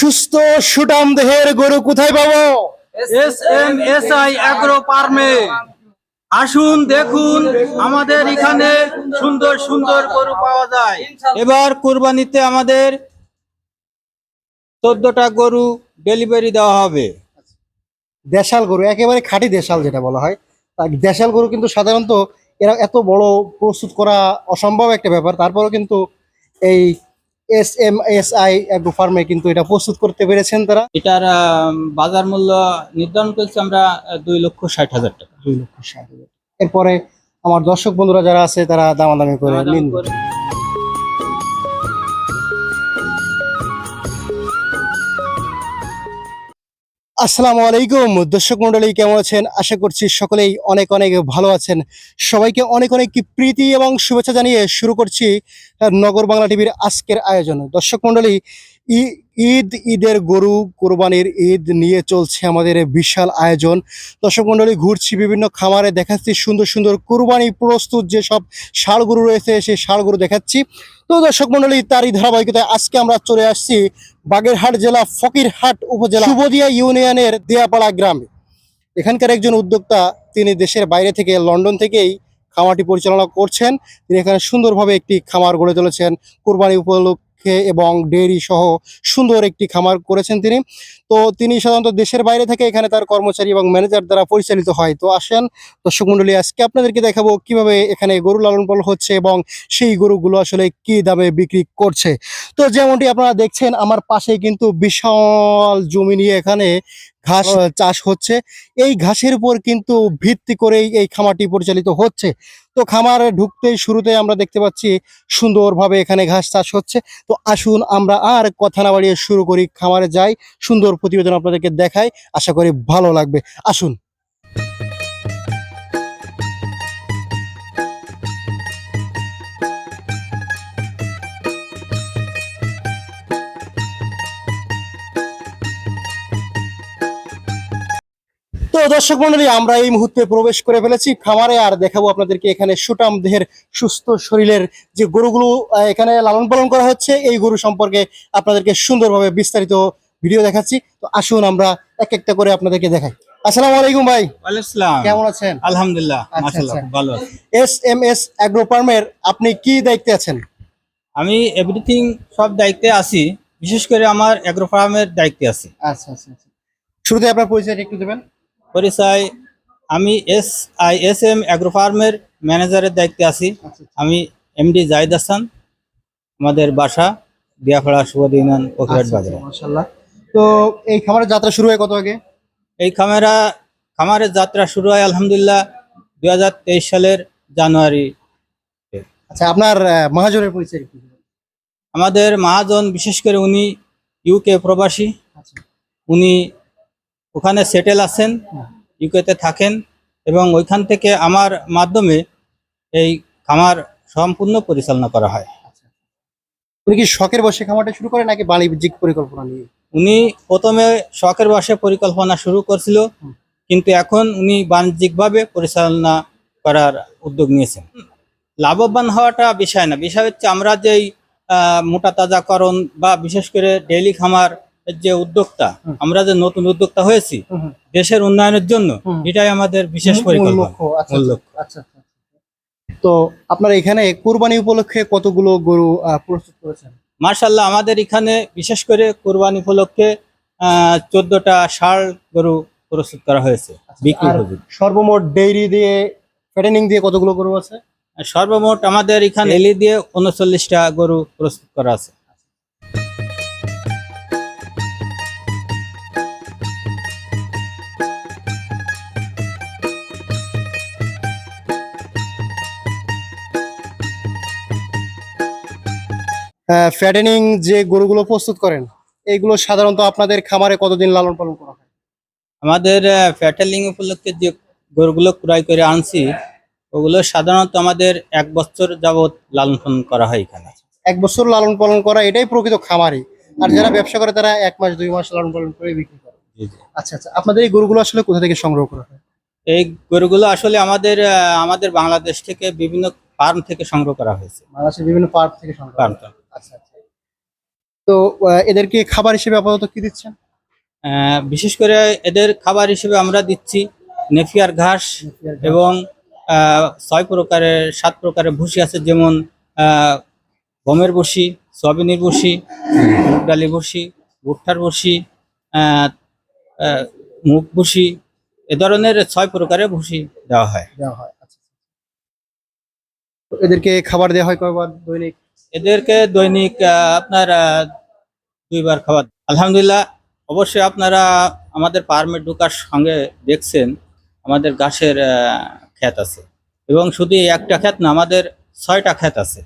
সুস্থ সুটাম দেহের গরু কোথায় পাবো? S M S I agro ফার্মে আসুন দেখুন আমাদের এখানে সুন্দর সুন্দর গরু পাওয়া যায়। এবার কুরবানিতে আমাদের চোদ্দটা গরু ডেলিভারি দেওয়া হবে। দেশাল গরু একেবারে খাঁটি দেশাল যেটা বলা হয়। দেশাল গরু কিন্তু সাধারণত এরা এত বড় প্রস্তুত করা অসম্ভব একটা ব্যাপার। তারপরেও কিন্তু এই S M S I agro ফার্মে কিন্তু এটা প্রস্তুত করতে পেরেছেন তারা। এটার বাজার মূল্য নির্ধারণ করেছি আমরা দুই লক্ষ ষাট হাজার টাকা। দুই লক্ষ ষাট হাজার। এরপরে আমার দর্শক বন্ধুরা যারা আছে তারা দামাদামি করে নিন। আসসালামু আলাইকুম। দর্শক মন্ডলী কেমন আছেন? আশা করছি সকলেই অনেক অনেক ভালো আছেন। সবাইকে অনেক অনেক প্রীতি এবং শুভেচ্ছা জানিয়ে শুরু করছি নগর বাংলা টিভির আজকের আয়োজন। দর্শক মন্ডলী ঈদ, ঈদের গরু কোরবানির ঈদ নিয়ে চলছে আমাদের বিশাল আয়োজন। দর্শক মন্ডলী, ঘুরছি বিভিন্ন খামারে, দেখাচ্ছি সুন্দর সুন্দর কোরবানি প্রস্তুত যেসব ষাড় গরু রয়েছে, সেই ষাড় গরু দেখাচ্ছি। তো দর্শক মন্ডলী, তারই ধারাবাহিকতায় আজকে আমরা চলে আসছি বাগেরহাট জেলা ফকিরহাট উপজেলা সুবদিয়া ইউনিয়নের দেয়াপাড়া গ্রামে। এখানকার একজন উদ্যোক্তা, তিনি দেশের বাইরে থেকে লন্ডন থেকেই খামারটি পরিচালনা করছেন। তিনি এখানে সুন্দরভাবে একটি খামার গড়ে তুলেছেন। কোরবানি উপলক্ষে এবং ডেয়ারি সহ সুন্দর একটি খামার করেছেন তিনি। তো তিনি সাধারণত দেশের বাইরে থেকে এখানে তার কর্মচারী এবং ম্যানেজার দ্বারা পরিচালিত হয়। তো আসেন, দর্শক মন্ডলী আজকে আপনাদেরকে দেখাবো কীভাবে এখানে গরু লালন পালন হচ্ছে এবং সেই গরুগুলো আসলে কি দামে বিক্রি করছে। তো যেমনটি আপনারা দেখছেন, আমার পাশে কিন্তু বিশাল জমি নিয়ে এখানে ঘাস চাষ হচ্ছে। এই ঘাসের উপর কিন্তু ভিত্তি করেই এই খামারটি পরিচালিত হচ্ছে। তো খামার ঢুকতেই শুরুতে আমরা দেখতে পাচ্ছি সুন্দরভাবে এখানে ঘাস চাষ হচ্ছে। তো আসুন আমরা আর কথা না বাড়িয়ে শুরু করি। খামারে যাই সুন্দর প্রতিবেদন আপনাদেরকে দেখাই। আশা করি ভালো লাগবে। আসুন। দর্শক মন্ডলী আমরা এই মুহূর্তে প্রবেশ করে ফেলেছি। খামারে আর দেখাবো আপনাদেরকে এখানে সুটাম দেহের সুস্থ শরীরের যে গরুগুলো এখানে লালন পালন করা হচ্ছে এই গরু সম্পর্কে আপনাদেরকে সুন্দরভাবে বিস্তারিত ভিডিও দেখাচ্ছি। তো আসুন আমরা এক একটা করে আপনাদেরকে দেখাই। আসসালামু আলাইকুম ভাই। কেমন আছেন? আলহামদুলিল্লাহ আচ্ছা, আচ্ছা। ভালো এস এম এস অ্যাগ্রো ফার্মের আপনি কি দায়িত্বে আছেন? আমি এভরিথিং সব দায়িত্বে আছি। বিশেষ করে আমার অ্যাগ্রো ফার্মের দায়িত্বে আছি। আচ্ছা আচ্ছা আচ্ছা। শুরুতে আপনার পরিচয়টা একটু দেবেন। পরিচয় আমি S I S M agro ফার্মের ম্যানেজারের দায়িত্বে আছি। আচ্ছা আমি এমডি জাহিদ হাসান আমাদের বাসা দিয়াপাড়া সুবাদ ইউনিয়ন পকিরাট বাজারে। মাশাআল্লাহ। তো এই খামারের যাত্রা শুরু হয় কত আগে? এই খামারা খামারের যাত্রা শুরু হয় আলহামদুলিল্লাহ দুই হাজার তেইশ সালের জানুয়ারি। আচ্ছা আপনার মহাজনের পরিচয় আমাদের মহাজন বিশেষ করে উনি ইউকে প্রবাসী। আচ্ছা। উনি ওখানে সেটেল আছেন ইউকেতে থাকেন এবং ওইখান থেকে আমার মাধ্যমে এই খামার সম্পূর্ণ পরিচালনা করা হয়। উনি কি শখের বসে খামারটা শুরু করে নাকি বাণিজ্যিক পরিকল্পনা নিয়ে? উনি প্রথমে শখের বসে পরিকল্পনা শুরু করছিল কিন্তু এখন উনি বাণিজ্যিকভাবে পরিচালনা করার উদ্যোগ নিয়েছেন। লাভবান হওয়াটা বিষয় না। বিষয় হচ্ছে আমরা যেই মোটা তাজাকরণ বা বিশেষ করে ডেইলি খামার যে উদ্যোক্তা আমরা যে নতুন উদ্যোক্তা হয়েছি। দেশের উন্নয়নের জন্য এটাই আমাদের বিশেষ পরিকল্পনা। আচ্ছা, মূল আচ্ছা, লক্ষ্য। আচ্ছা। তো আপনার এখানে কুরবানি উপলক্ষে কতগুলো গরু প্রস্তুত করেছেন? মার্শাল্লাহ আমাদের এখানে বিশেষ করে কোরবানি উপলক্ষে চোদ্দটা ষাঁড় গরু প্রস্তুত করা হয়েছে বিক্রি সর্বমোট ডেইরি দিয়ে ফ্যাটেনিং দিয়ে কতগুলো গরু আছে? সর্বমোট আমাদের এখানে এলি দিয়ে উনচল্লিশটা গরু প্রস্তুত করা আছে। ফ্যাটেনিং যে গরুগুলো প্রস্তুত করেন এইগুলো সাধারণত আপনাদের খামারে কতদিন লালন পালন করা হয়? আমাদের ফ্যাটেলিং উপলক্ষে যে গরুগুলো ক্রয় করে আনছি ওগুলো সাধারণত আমাদের এক বছর যাবত লালন পালন করা হয় এখানে। এক বছর লালন পালন করা এটাই প্রকৃত খামারি। আর যারা ব্যবসা করে তারা এক মাস দুই মাস লালন পালন করে বিক্রি করে। আচ্ছা আচ্ছা আপনাদের এই গরুগুলো আসলে কোথা থেকে সংগ্রহ করা হয়? এই গরুগুলো আসলে আমাদের আমাদের বাংলাদেশ থেকে বিভিন্ন ফার্ম থেকে সংগ্রহ করা হয়েছে। বাংলাদেশের বিভিন্ন পার্ক থেকে সংগ্রহ করা ফার্ম। আচ্ছা আচ্ছা। তো এদেরকে খাবার হিসেবে আপাতত কি দিচ্ছেন? বিশেষ করে এদের খাবার হিসেবে আমরা দিচ্ছি নেফিয়ার ঘাস এবং ছয় প্রকারের সাত প্রকারের ভুসি আছে যেমন আহ, গমের বসি সয়াবিনের বসি মুগ ডালের বসি ভুট্টার বসি মুগ ভুসি এ ধরনের ছয় প্রকারের ভুসি দেওয়া হয়। দেওয়া হয়। এদেরকে খাবার দেওয়া হয় কয়বার দৈনিক? এদেরকে দৈনিক আপনার দুইবার খাবার আলহামদুলিল্লাহ, অবশ্যই আপনারা আমাদের পারমিট ঢোকার সঙ্গে দেখছেন, আমাদের গাছের ক্ষেত আছে। এবং শুধু একটা ক্ষেত না, আমাদের ছয়টা ক্ষেত আছে।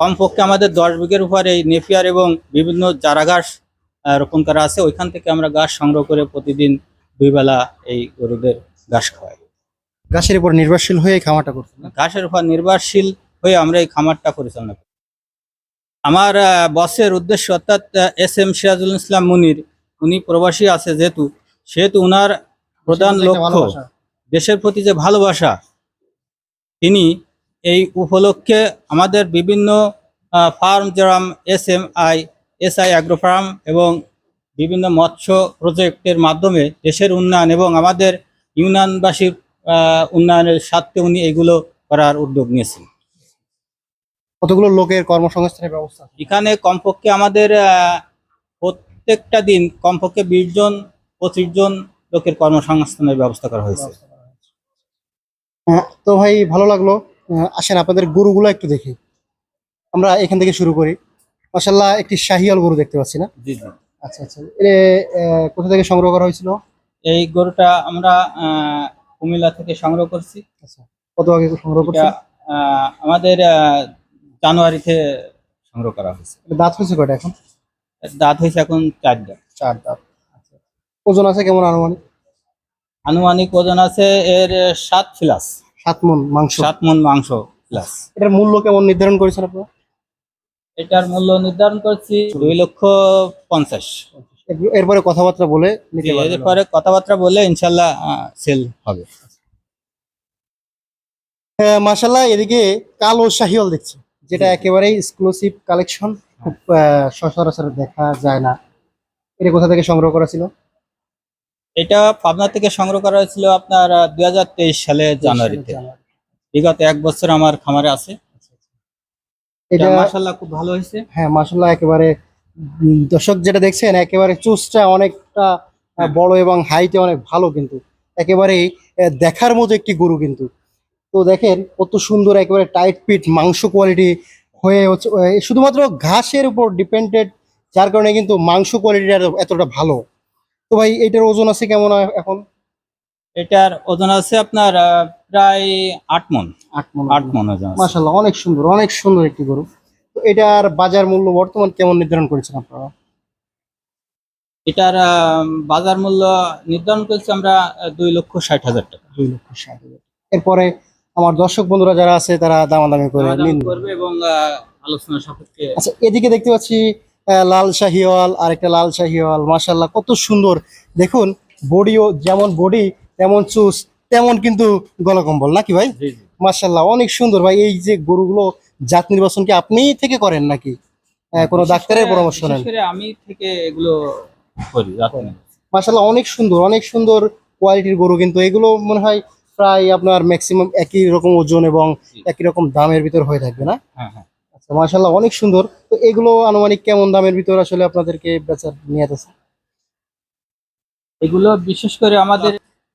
কমপক্ষে আমাদের দশ বিঘের উপর এই নেপিয়ার এবং বিভিন্ন চারা ঘাস রোপণ করা আছে। ওইখান থেকে আমরা গাছ সংগ্রহ করে প্রতিদিন দুই বেলা এই গরুদের ঘাস খাওয়াই। গাছের উপর নির্ভরশীল হয়ে এই খামারটা করছেন না? ঘাসের উপর নির্ভরশীল হয়ে আমরা এই খামারটা পরিচালনা করি আমার আহ, বসের উদ্দেশ্য অর্থাৎ এস এম সিরাজুল ইসলাম মুনির উনি প্রবাসী আছে যেহেতু সেহেতু উনার প্রধান লক্ষ্য ভালোবাসা। দেশের প্রতি যে ভালোবাসা তিনি এই উপলক্ষে আমাদের বিভিন্ন ফার্ম যেরকম S M I S I agro farm এবং বিভিন্ন মৎস্য প্রজেক্টের মাধ্যমে দেশের উন্নয়ন এবং আমাদের ইউনিয়নবাসীর উন্নয়নের স্বার্থে উনি এগুলো করার উদ্যোগ নিয়েছেন। কতগুলো লোকের কর্মসংস্থানের ব্যবস্থা? এখানে কমপক্ষে আমাদের প্রত্যেকটা দিন কমপক্ষে বিশ জন পঁচিশ জন লোকের কর্মসংস্থানের ব্যবস্থা করা হয়েছে। তো ভাই ভালো লাগল। আসেন আপনাদের গরুগুলো একটু দেখি। আমরা এখান থেকে শুরু করি। মাসাল্লাহ একটি শাহিয়াল গরু দেখতে পাচ্ছি না? জি জি। আচ্ছা আচ্ছা। কোথা থেকে সংগ্রহ করা হয়েছিল? এই গরুটা আমরা আহ, কুমিল্লা থেকে সংগ্রহ করছি। আচ্ছা কত আগে সংগ্রহ করছে আমাদের জানুয়ারিতে সংগ্রহ করা হয়েছে। দাঁত হয়েছে কয়টা এখন? দাঁত হয়েছে এখন চার দাঁত। চার দাঁত। ওজন আছে কেমন আনুমানিক? আনুমানিক ওজন আছে এর সাত ফিলাস। সাত মন মাংস। সাত মন মাংস প্লাস এটার মূল্য কেমন নির্ধারণ করেছেন আপনারা? এটার মূল্য নির্ধারণ করছি দুই লক্ষ পঞ্চাশ। এরপরে কথাবার্তা বলে নিতে পারবেন এরপরে কথাবার্তা বললে ইনশাল্লাহ সেল হবে। মাসাল্লাহ এদিকে কালো শাহিওয়াল দেখছি যেটা একেবারে এক্সক্লুসিভ কালেকশন খুব সচরাচর দেখা যায় না। এটা কোথা থেকে সংগ্রহ করা ছিল? এটা পাবনা থেকে সংগ্রহ করা হয়েছিল আপনার দুই হাজার তেইশ সালে জানুয়ারিতে। বিগত এক বছর আমার খামারে আছে। এটা মাসাল্লাহ খুব ভালো হয়েছে। হ্যাঁ মাসাল্লাহ একেবারে দর্শক যেটা দেখছেন একেবারে চুসটা অনেকটা। বড় এবং হাইটে অনেক ভালো কিন্তু। একেবারেই দেখার মতো একটি গরু কিন্তু। তো দেখেন কত সুন্দর একেবারে টাইট পিট মাংস কোয়ালিটি হয়ে হচ্ছে শুধুমাত্র ঘাসের উপর ডিপেন্ডেড যার কারণে কিন্তু মাংস কোয়ালিটিটা এতটা ভালো। তো ভাই এটার ওজন আছে কেমন এখন? এটার ওজন আছে আপনার প্রায় আট মন। আট মন আট মন ওজন। মাসাল্লাহ অনেক সুন্দর অনেক সুন্দর একটি গরু। তো এটার বাজার মূল্য বর্তমান কেমন নির্ধারণ করেছেন আপনারা? এটার বাজার মূল্য নির্ধারণ করেছি আমরা দুই লক্ষ ষাট হাজার টাকা। দুই লক্ষ ষাট হাজার। এরপরে আমার দর্শক বন্ধুরা যারা আছে তারা দামাদামি করে করবে এবং আলোচনা সাপেক্ষে আচ্ছা এদিকে দেখতে পাচ্ছি লাল শাহিওয়াল আর একটা লাল শাহিওয়াল। মাশাল্লাহ কত সুন্দর। দেখুন বডিও যেমন বডি তেমন চুস তেমন কিন্তু গলকম্বল নাকি ভাই? জি অনেক সুন্দর। ভাই এই যে গরুগুলো জাত নির্বাচন কি আপনি থেকে করেন নাকি? কোনো ডাক্তারের পরামর্শ নেন? আমি থেকে এগুলো করি। মাশাল্লাহ অনেক সুন্দর অনেক সুন্দর কোয়ালিটির গরু কিন্তু। এগুলো মনে হয় প্রায় আপনার ম্যাক্সিমাম একই রকম ওজন এবং একই রকম দামের ভিতর হয়ে থাকবে না? হ্যাঁ হ্যাঁ। আচ্ছা মাশাল্লাহ অনেক সুন্দর। তো এগুলো আনুমানিক কেমন দামের ভিতর আসলে আপনাদেরকে বেচার নিয়ে আছে এগুলো বিশেষ করে আমাদের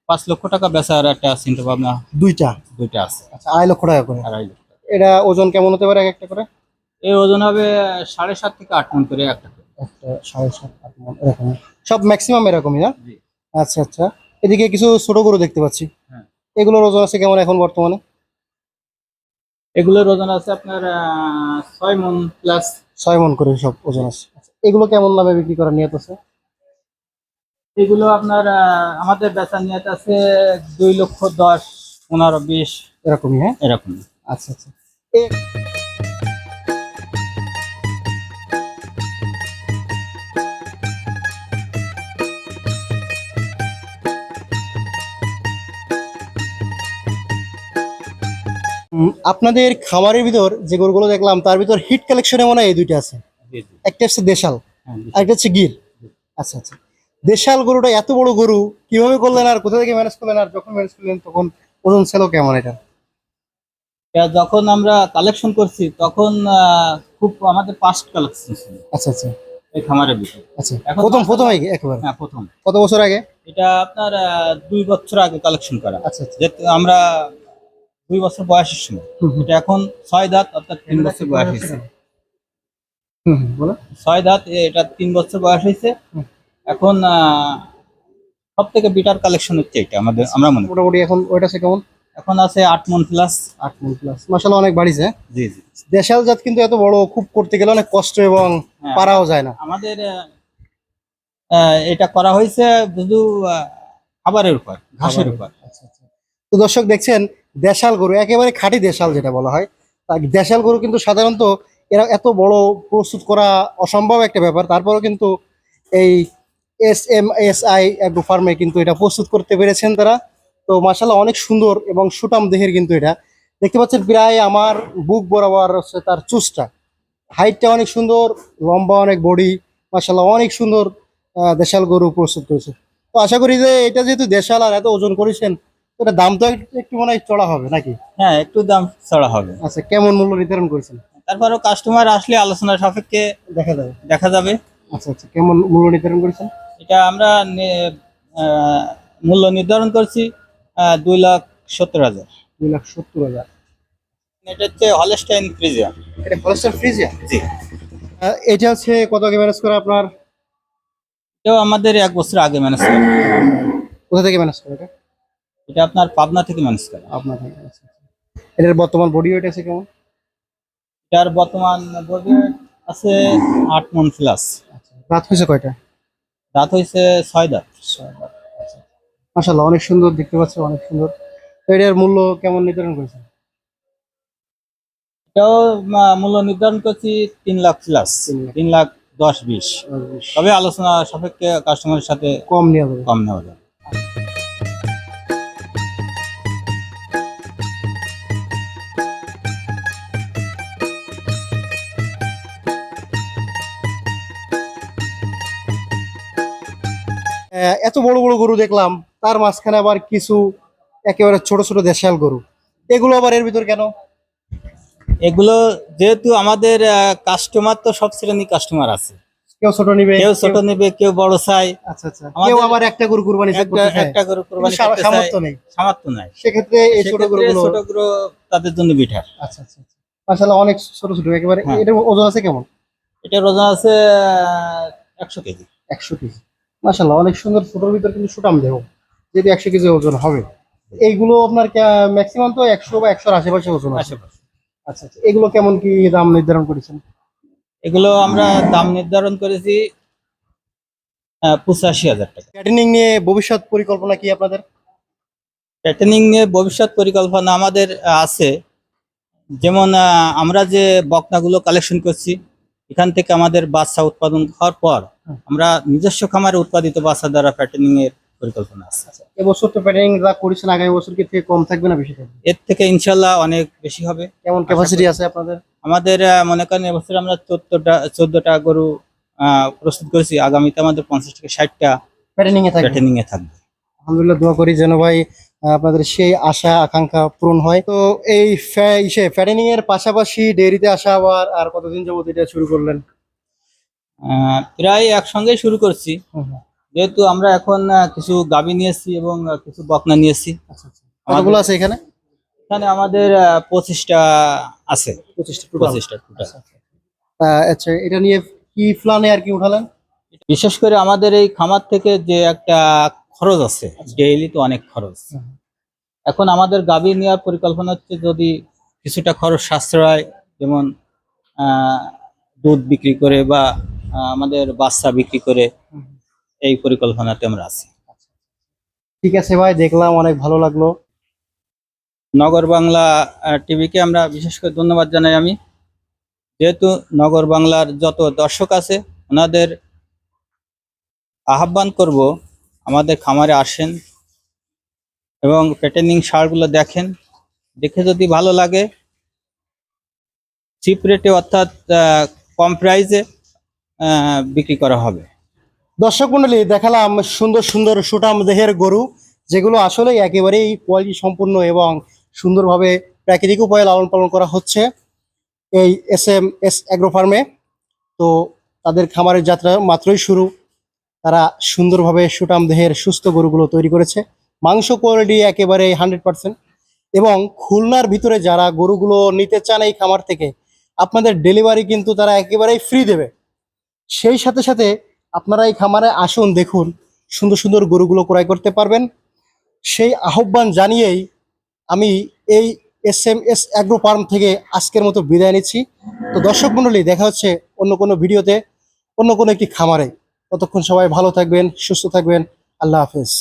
পাঁচ লক্ষ টাকা বেচার একটা চিন্তা ভাবনা দুইটা। দুইটা আছে। আচ্ছা আড়াই লক্ষ টাকা করে। আড়াই লক্ষ। এটা ওজন কেমন হতে পারে এক একটা করে? এই ওজন হবে সাড়ে সাত থেকে আট মন করে একটা। একটা সাড়ে সাত আট মণ এরকম। সব ম্যাক্সিমাম এরকমই না? আচ্ছা আচ্ছা। এদিকে কিছু ছোট গরু দেখতে পাচ্ছি। হ্যাঁ। এগুলোর ওজন আছে কেমন এখন বর্তমানে? এগুলোর ওজন আছে আপনার ছয় মন প্লাস ছয় মন করে সব ওজন আছে। আচ্ছা, এগুলো কেমন দামে বিক্রি করার নিয়ত আছে? এগুলো আপনার আমাদের বেচা নিয়ে আছে দুই লক্ষ দশ পনেরো বিশ। এরকমই হ্যাঁ? এরকম আচ্ছা আচ্ছা। আপনাদের খামারের ভিতর যে গরুগুলো দেখলাম তার ভিতর হিট কালেকশনে মনে হয় এই দুইটা আছে। একটা হচ্ছে দেশাল হ্যাঁ, আর একটা হচ্ছে গির। আচ্ছা আচ্ছা। দেশাল গরুটা এত বড় গরু কীভাবে করলেন আর কোথা থেকে ম্যানেজ করলেন আর যখন ম্যানেজ করলেন তখন ওজন ছিল কেমন এটা? যখন আমরা কালেকশন করছি তখন খুব আমাদের পাস্ট কালেকশন ছিল। আচ্ছা আচ্ছা। এই খামারের ভিতরে। আচ্ছা এখন প্রথম প্রথমে একেবারে? হ্যাঁ প্রথম। কত বছর আগে? এটা আপনার দুই বছর আগে কালেকশন করা। আচ্ছা আচ্ছা। যেহেতু আমরা দুই বছর বয়সের সময়। এটা এখন ছয় দাঁত অর্থাৎ তিন বছর বয়স হয়েছে। হুম, হুম, বলো। ছয় দাঁত এটা তিন বছর বয়স হয়েছে। এখন সব থেকে বিটার কালেকশন হচ্ছে এটা আমাদের আমরা মনে করি। মোটামুটি এখন ওইটা আছে কেমন? এখন আছে আট মন প্লাস আট মন প্লাস মাসাল্লাহ অনেক বাড়িছে। জি জি। দেশাল জাত কিন্তু এত বড় খুব করতে গেলে অনেক কষ্ট এবং হ্যাঁ। পারাও যায় না। আমাদের এটা করা হয়েছে শুধু খাবারের উপর ঘাসের উপর। আচ্ছা, আচ্ছা। তো দর্শক দেখছেন দেশাল গরু একেবারে খাঁটি দেশাল যেটা বলা হয়। দেশাল গরু কিন্তু সাধারণত এরা এত বড় প্রস্তুত করা অসম্ভব একটা ব্যাপার। তারপরেও কিন্তু এই এস এম এস আই ফার্মে কিন্তু এটা প্রস্তুত করতে পেরেছেন তারা। তো মাসাল্লাহ অনেক সুন্দর এবং সুটাম দেহের কিন্তু এটা। দেখতে পাচ্ছেন প্রায় আমার বুক বরাবর হচ্ছে তার চুসটা হাইটটা অনেক সুন্দর লম্বা অনেক বডি মাসাল্লাহ অনেক সুন্দর দেশাল গরু প্রস্তুত করেছে। তো আশা করি যে এটা যেহেতু দেশাল আর এত ওজন করেছেন এটা দাম তো একটু- মনে হয় চড়া হবে নাকি? হ্যাঁ একটু দাম চড়া হবে। আচ্ছা কেমন মূল্য নির্ধারণ করেছেন? তারপরেও কাস্টমার আসলে আলোচনা সাপেক্ষে দেখা যাবে। দেখা যাবে। আচ্ছা আচ্ছা কেমন মূল্য নির্ধারণ করেছেন? এটা আমরা মূল্য নির্ধারণ করছি। দুই লাখ সত্তর হাজার। দুই লাখ সত্তর হাজার। এটা হচ্ছে হলস্টাইন ফ্রিজিয়ান এটা ফরেস্টার ফ্রিজিয়া জি। এটা হচ্ছে কত আগে ম্যানেজ করে আপনার? এটাও আমাদের এক বছর আগে ম্যানেজ করা। কোথা থেকে ম্যানেজ করে এটা? এটা আপনার পাবনা থেকে ম্যানেজ করা। আপনার থেকে। এটার বর্তমান বডি ওয়েট আছে কেমন? এটার বর্তমান বডি আছে আট মন প্লাস আচ্ছা রাত হয়েছে কয়টা? দাঁত হয়েছে ছয় দাঁত। মাসাল্লাহ অনেক সুন্দর দেখতে পাচ্ছি অনেক সুন্দর। তো এটার মূল্য কেমন নির্ধারণ করেছেন? এটাও মূল্য নির্ধারণ করছি তিন লাখ প্লাস তিন লাখ। দশ বিশ। তবে আলোচনা সাপেক্ষে কাস্টমারের সাথে কম নেওয়া যাবে। কম নেওয়া যাবে। এত বড় বড় গরু দেখলাম তার মাঝখানে আবার কিছু একেবারে ছোট ছোট দেশাল গরু। এগুলো আবার এর ভিতর কেন? এগুলো যেহেতু আমাদের কাস্টমার তো সব শ্রেণির কাস্টমার আছে। কেউ ছোট নিবে কেউ ছোট নেবে কেউ বড় চাই আচ্ছা আচ্ছা। কেউ আবার একটা গরু কুরবানি একটা করে কোরবানি সামর্থ্য নেই। সামর্থ্য নাই। সেক্ষেত্রে এই ছোট গরুগুলো ছোট গরু তাদের জন্য বিঠার আচ্ছা আচ্ছা আচ্ছা। মাশাআল্লাহ অনেক ছোট ছোট। একেবারে হ্যাঁ। এটার ওজন আছে কেমন? এটার ওজন আছে একশো কেজি। একশো কেজি। মাশাআল্লাহ অনেক সুন্দর ছোটোর ভিতর কিন্তু সুটাম দেহ। যদি একশো কেজি ওজন হবে। এইগুলো আপনার ম্যাক্সিমাম তো একশো বা একশোর আশেপাশে ওজন আছে। আশেপাশে। আচ্ছা আচ্ছা। এগুলো কেমন কি দাম নির্ধারণ করেছেন? এগুলো আমরা দাম নির্ধারণ করেছি পঁচাশি হাজার টাকা। ক্যাটারিং নিয়ে ভবিষ্যৎ পরিকল্পনা কি আপনাদের? ট্রেনিং নিয়ে ভবিষ্যৎ পরিকল্পনা আমাদের আছে। যেমন আমরা যে বকনাগুলো কালেকশন করছি এখান থেকে আমাদের বাচ্চা উৎপাদন হওয়ার পর আমরা নিজস্ব খামারে উৎপাদিত বাচ্চা দ্বারা প্যাটার্নিং এর পরিকল্পনা আছে। এবছর তো প্যাটারিং যা করেছেন আগামী বছর কি থেকে কম থাকবে না বেশি থাকবে? এর থেকে ইনশাল্লাহ অনেক বেশি হবে। কেমন ক্যাপাসিটি আছে আপনাদের? আমাদের মনে করেন এবছর আমরা চোদ্দটা চোদ্দটা গরু প্রস্তুত করেছি। আগামীতে আমাদের পঞ্চাশ থেকে ষাটটা প্যাটার্নিং এ থাকবে? প্যাটার্নিং এ থাকবে। আলহামদুলিল্লাহ দোয়া করি যেন ভাই আপনাদের সেই আশা আকাঙ্ক্ষা পূরণ হয়। তো এই ইসে প্যাটার্নিং এর পাশাপাশি ডেয়ারিতে আসা আবার আর কতদিন যাবত এটা শুরু করলেন? প্রায় একসঙ্গে শুরু করছি। যেহেতু আমরা এখন কিছু গাবি নিয়েছি এবং কিছু বকনা নিয়েছি আচ্ছা আচ্ছা। কতগুলো আছে এখানে? এখানে আমাদের পঁচিশটা আছে। পঁচিশটা পঁচিশটা আচ্ছা এটা নিয়ে কি প্ল্যানে আর কি উঠালেন? বিশেষ করে আমাদের এই খামার থেকে যে একটা খরচ আছে ডেইলি তো অনেক খরচ। এখন আমাদের গাভী নেওয়ার পরিকল্পনা হচ্ছে যদি কিছুটা খরচ সাশ্রয় যেমন আহ, দুধ বিক্রি করে বা আমাদের বাচ্চা বিক্রি করে এই পরিকল্পনাতে আমরা আছি। ঠিক আছে ভাই দেখলাম অনেক ভালো লাগল। নগর বাংলা টিভিকে আমরা বিশেষ করে ধন্যবাদ জানাই আমি। যেহেতু নগর বাংলার যত দর্শক আছে ওনাদের আহ্বান করব আমাদের খামারে আসেন এবং পেটেনিং সারগুলো দেখেন। দেখে যদি ভালো লাগে চিপ রেটে অর্থাৎ কম প্রাইসে বিক্রি করা হবে। দর্শক মন্ডলী, দেখালাম সুন্দর সুন্দর সুটাম দেহের গরু, যেগুলো আসলে একেবারেই কোয়ালিটি সম্পূর্ণ এবং সুন্দরভাবে প্রাকৃতিক উপায়ে লালন পালন করা হচ্ছে এই এস এম এস অ্যাগ্রো ফার্মে। তো তাদের খামারের যাত্রা মাত্রই শুরু। তারা সুন্দরভাবে সুটাম দেহের সুস্থ গরুগুলো তৈরি করেছে। মাংস কোয়ালিটি একেবারে হান্ড্রেড পার্সেন্ট। এবং খুলনার ভিতরে যারা গরুগুলো নিতে চান এই খামার থেকে, আপনাদের ডেলিভারি কিন্তু তারা একেবারেই ফ্রি দেবে। সেই সাথে সাথে আপনারা এই খামারে আসুন, দেখুন, সুন্দর সুন্দর গরুগুলো ক্রয় করতে পারবেন। সেই আহ্বান জানিয়েই আমি এই S M S agro farm থেকে আজকের মতো বিদায় নিচ্ছি। তো দর্শক মণ্ডলী, দেখা হচ্ছে অন্য কোনো ভিডিওতে, অন্য কোনো একটি খামারে। ততক্ষণ সবাই ভালো থাকবেন, সুস্থ থাকবেন। আল্লাহ হাফেজ।